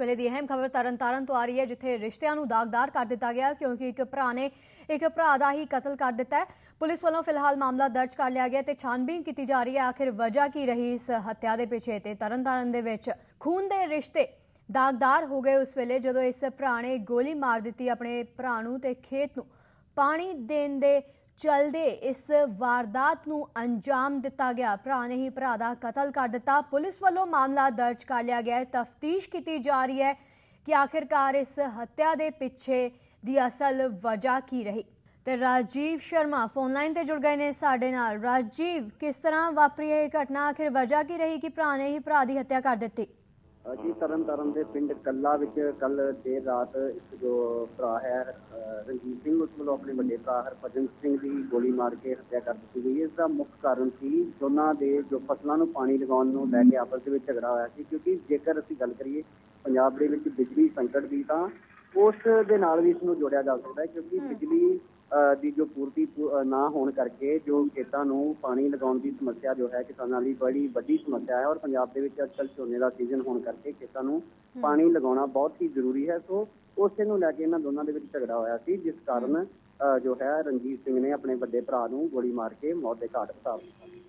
ਵੇਲੇ ਦੀ ਅਹਿਮ ਖਬਰ ਤਰਨਤਾਰਨ ਤੋਂ ਆ ਰਹੀ ਹੈ, ਜਿੱਥੇ ਰਿਸ਼ਤਿਆਂ ਨੂੰ ਦਾਗਦਾਰ ਕਰ ਦਿੱਤਾ ਗਿਆ, ਕਿਉਂਕਿ ਇੱਕ ਭਰਾ ਨੇ ਇੱਕ ਭਰਾ ਦਾ ਹੀ ਕਤਲ ਕਰ ਦਿੱਤਾ ਪੁਲਿਸ ਵੱਲੋਂ ਫਿਲਹਾਲ ਮਾਮਲਾ ਦਰਜ ਕਰ ਲਿਆ ਗਿਆ ਤੇ ਛਾਨਬੀਨ ਕੀਤੀ ਜਾ ਰਹੀ ਹੈ। ਆਖਿਰ ਵਜ੍ਹਾ ਕੀ ਰਹੀ ਇਸ ਹੱਤਿਆ ਦੇ ਪਿੱਛੇ ਤੇ ਤਰਨਤਾਰਨ ਦੇ ਵਿੱਚ ਖੂਨ ਦੇ ਰਿਸ਼ਤੇ ਦਾਗਦਾਰ ਹੋ ਗਏ ਉਸ ਵੇਲੇ ਜਦੋਂ ਇਸ ਭਰਾ ਨੇ ਗੋਲੀ ਮਾਰ ਦਿੱਤੀ ਆਪਣੇ ਭਰਾ ਨੂੰ ਤੇ ਖੇਤ ਨੂੰ। ਪਾਣੀ ਦੇਣ ਦੇ ਚਲਦੇ ਇਸ ਵਾਰਦਾਤ ਨੂੰ ਅੰਜਾਮ ਦਿੱਤਾ ਗਿਆ। ਭਰਾ ਨੇ ਹੀ ਭਰਾ ਦਾ ਕਤਲ ਕਰ ਦਿੱਤਾ। ਪੁਲਿਸ ਵੱਲੋਂ ਮਾਮਲਾ ਦਰਜ ਕਰ ਲਿਆ ਗਿਆ ਹੈ। ਤਫਤੀਸ਼ ਕੀਤੀ ਜਾ ਰਹੀ ਹੈ ਕਿ ਆਖਿਰਕਾਰ ਇਸ ਹੱਤਿਆ ਦੇ ਪਿੱਛੇ ਦੀ ਅਸਲ ਵਜ੍ਹਾ ਕੀ ਰਹੀ। ਤੇ ਰਾਜੀਵ ਸ਼ਰਮਾ ਫੋਨ ਲਾਈਨ ਤੇ ਜੁੜ ਗਏ ਨੇ ਸਾਡੇ ਨਾਲ। ਰਾਜੀਵ, ਕਿਸ ਤਰ੍ਹਾਂ ਵਾਪਰੀ ਇਹ ਘਟਨਾ? ਆਖਿਰ ਵਜ੍ਹਾ ਕੀ ਰਹੀ ਕਿ ਭਰਾ ਨੇ ਹੀ ਭਰਾ ਦੀ ਹੱਤਿਆ ਕਰ ਦਿੱਤੀ? ਜੀ ਤਰਨ ਤਾਰਨ ਦੇ ਪਿੰਡ ਕੱਲਾ ਵਿੱਚ ਕੱਲ ਦੇਰ ਰਾਤ ਇੱਕ ਜੋ ਭਰਾ ਹੈ ਰਣਜੀਤ ਸਿੰਘ ਉਸ ਵੱਲੋਂ ਆਪਣੇ ਵੱਡੇ ਭਰਾ ਹਰਭਜਨ ਸਿੰਘ ਦੀ ਗੋਲੀ ਮਾਰ ਕੇ ਹੱਤਿਆ ਕਰ ਦਿੱਤੀ ਗਈ। ਇਸ ਦਾ ਮੁੱਖ ਕਾਰਨ ਸੀ ਦੋਨਾਂ ਦੇ ਜੋ ਫਸਲਾਂ ਨੂੰ ਪਾਣੀ ਲਗਾਉਣ ਨੂੰ ਲੈ ਕੇ ਆਪਸ ਦੇ ਵਿੱਚ ਝਗੜਾ ਹੋਇਆ ਸੀ, ਕਿਉਂਕਿ ਜੇਕਰ ਅਸੀਂ ਗੱਲ ਕਰੀਏ ਪੰਜਾਬ ਦੇ ਵਿੱਚ ਬਿਜਲੀ ਸੰਕਟ ਦੀ ਤਾਂ ਉਸ ਦੇ ਨਾਲ ਵੀ ਇਸ ਨੂੰ ਜੋੜਿਆ ਜਾ ਸਕਦਾ ਹੈ ਕਿਉਂਕਿ ਬਿਜਲੀ ਦੀ ਜੋ ਪੂਰਤੀ ਨਾ ਹੋਣ ਕਰਕੇ ਜੋ ਖੇਤਾਂ ਨੂੰ ਪਾਣੀ ਲਗਾਉਣ ਦੀ ਸਮੱਸਿਆ ਜੋ ਹੈ ਕਿਸਾਨਾਂ ਲਈ ਬੜੀ ਵੱਡੀ ਸਮੱਸਿਆ ਹੈ ਔਰ ਪੰਜਾਬ ਦੇ ਵਿੱਚ ਅੱਜਕੱਲ ਝੋਨੇ ਦਾ ਸੀਜ਼ਨ ਹੋਣ ਕਰਕੇ ਖੇਤਾਂ ਨੂੰ ਪਾਣੀ ਲਗਾਉਣਾ ਬਹੁਤ ਹੀ ਜ਼ਰੂਰੀ ਹੈ ਸੋ ਉਸੇ ਨੂੰ ਲੈ ਕੇ ਇਹਨਾਂ ਦੋਨਾਂ ਦੇ ਵਿੱਚ ਝਗੜਾ ਹੋਇਆ ਸੀ ਜਿਸ ਕਾਰਨ ਜੋ ਹੈ ਰਣਜੀਤ ਸਿੰਘ ਨੇ ਆਪਣੇ ਵੱਡੇ ਭਰਾ ਨੂੰ ਗੋਲੀ ਮਾਰ ਕੇ ਮੌਤ ਦੇ ਘਾਟ ਉਤਾਰ ਦਿੱਤਾ।